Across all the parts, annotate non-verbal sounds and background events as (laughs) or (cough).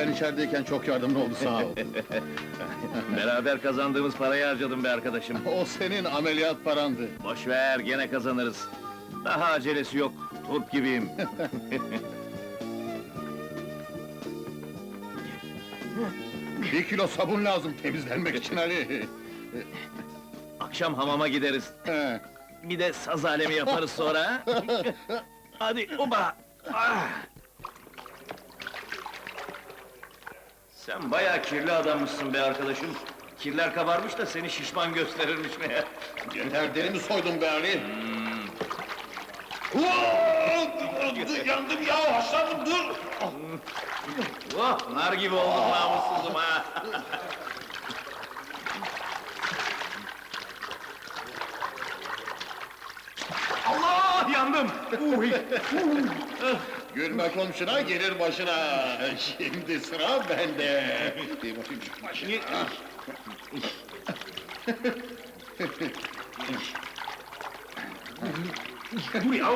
ben içerideyken çok yardımcı oldu sağ ol. (laughs) Beraber kazandığımız parayı harcadım be arkadaşım. o senin ameliyat parandı. Boş ver, gene kazanırız. Daha acelesi yok, turp gibiyim. (laughs) Bir kilo sabun lazım temizlenmek için Ali. (laughs) Akşam hamama gideriz. He. Bir de saz alemi yaparız sonra. ha? Hadi, oba! Ah! Sen bayağı kirli adammışsın be arkadaşım. Kirler kabarmış da seni şişman gösterirmiş meğer. Yeter derimi soydun be Ali. Yandım ya, haşlandım dur! Oh, nar gibi oldum namussuzum ha! Allah, yandım! Uy! Gülme komşuna, gelir başına. Şimdi sıra bende. Bir bakayım şu başına. Dur ya!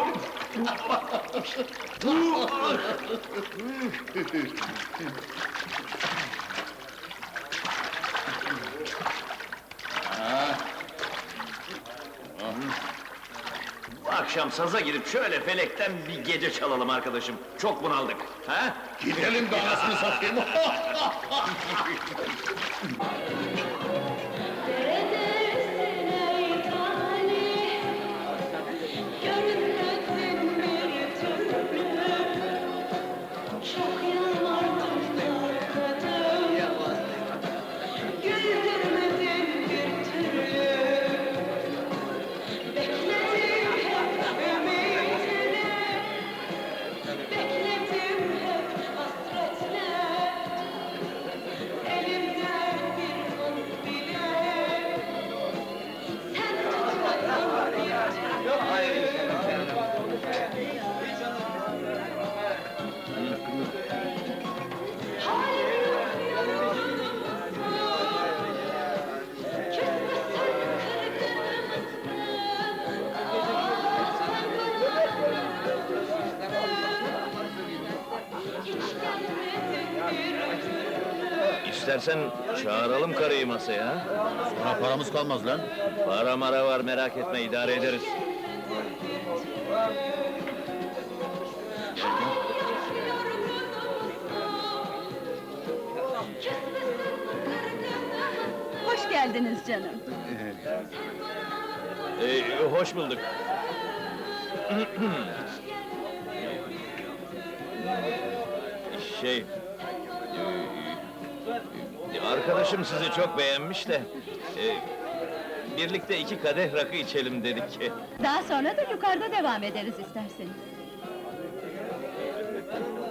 Bu (laughs) akşam saza girip şöyle felekten bir gece çalalım arkadaşım. Çok bunaldık, ha? Gidelim de anasını satayım. (laughs) İstersen çağıralım karıyı masaya? Sonra paramız kalmaz lan. Para mara var, merak etme, idare ederiz. Hoş geldiniz canım. Ee, hoş bulduk. (clears throat) şey... Arkadaşım sizi çok beğenmiş de... e, birlikte iki kadeh rakı içelim dedik. (laughs) Daha sonra da yukarıda devam ederiz isterseniz.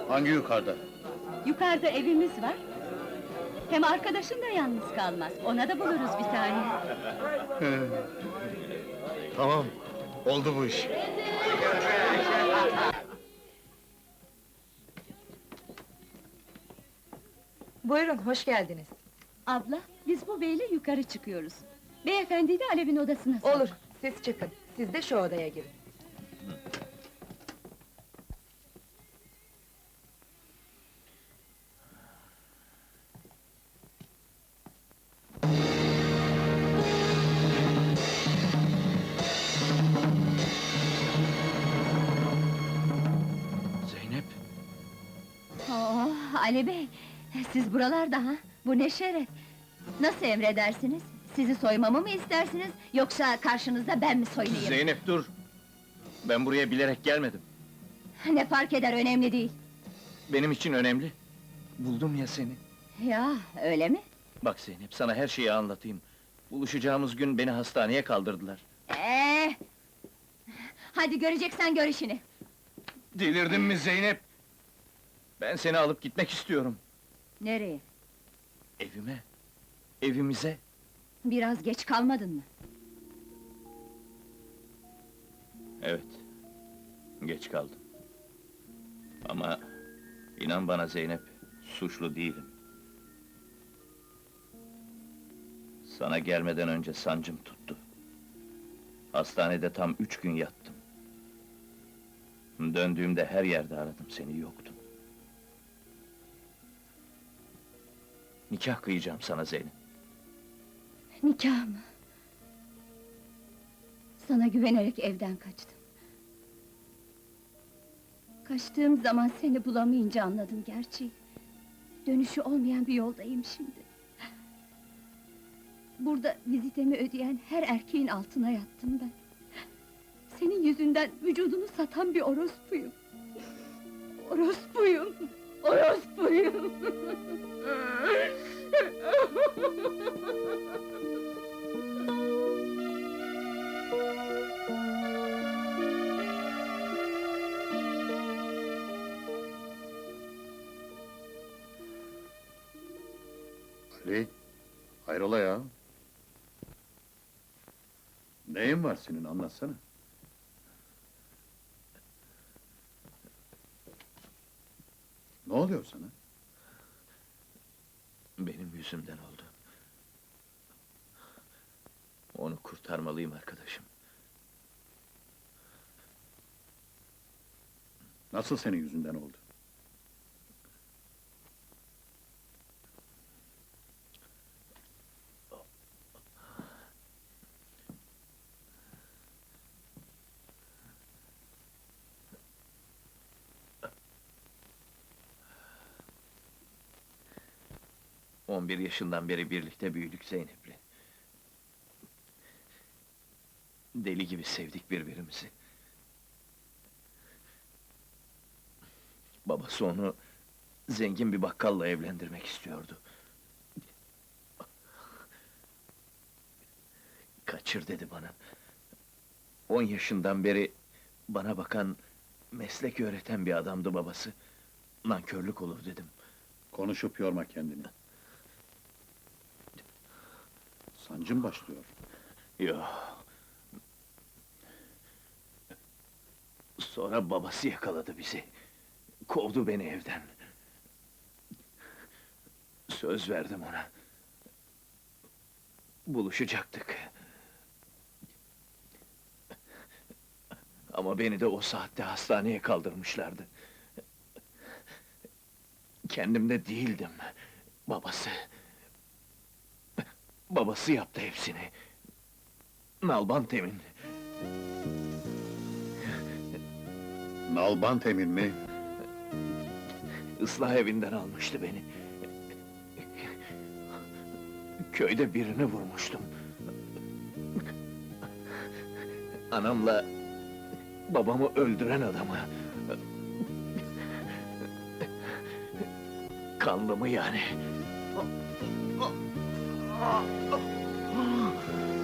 Hangi yukarıda? Yukarıda evimiz var. Hem arkadaşın da yalnız kalmaz. Ona da buluruz bir tane. Tamam, oldu bu iş. Buyurun, hoş geldiniz. Abla, biz bu beyle yukarı çıkıyoruz. Beyefendi de Alev'in odasına sor. Olur, siz çıkın. Siz de şu odaya girin. Zeynep, Oo, Ali Bey, siz buralarda ha? Bu ne şeref! Nasıl emredersiniz? Sizi soymamı mı istersiniz, yoksa karşınızda ben mi soyunayım? Zeynep dur! Ben buraya bilerek gelmedim. Ne fark eder, önemli değil. Benim için önemli. Buldum ya seni. Ya, öyle mi? Bak Zeynep, sana her şeyi anlatayım. Buluşacağımız gün beni hastaneye kaldırdılar. Ee, hadi göreceksen gör işini. Delirdin mi Zeynep? Ben seni alıp gitmek istiyorum. Nereye? Evime, evimize. Biraz geç kalmadın mı? Evet, geç kaldım. Ama inan bana Zeynep, suçlu değilim. Sana gelmeden önce sancım tuttu. Hastanede tam üç gün yattım. Döndüğümde her yerde aradım, seni yoktun. Nikah kıyacağım sana Zeynep. Nikah mı? Sana güvenerek evden kaçtım. Kaçtığım zaman seni bulamayınca anladım gerçeği. Dönüşü olmayan bir yoldayım şimdi. Burada vizitemi ödeyen her erkeğin altına yattım ben. Senin yüzünden vücudunu satan bir orospuyum. Orospuyum, orospuyum. (laughs) Ali, hayrola ya? Neyin var senin anlatsana. Ne oluyor sana? Benim yüzümden oldu. Onu kurtarmalıyım arkadaşım. Nasıl senin yüzünden oldu? On bir yaşından beri birlikte büyüdük Zeynep'le. Deli gibi sevdik birbirimizi. Babası onu zengin bir bakkalla evlendirmek istiyordu. Kaçır dedi bana. On yaşından beri bana bakan, meslek öğreten bir adamdı babası. Nankörlük olur dedim. Konuşup yorma kendini. Sancın başlıyor. Yo. Sonra babası yakaladı bizi. Kovdu beni evden. Söz verdim ona. Buluşacaktık. Ama beni de o saatte hastaneye kaldırmışlardı. Kendimde değildim. Babası. Babası yaptı hepsini. Nalbant Emin. Nalbant emin mi? ıslah evinden almıştı beni. Köyde birini vurmuştum. Anamla babamı öldüren adamı. Kanlımı yani. ああ。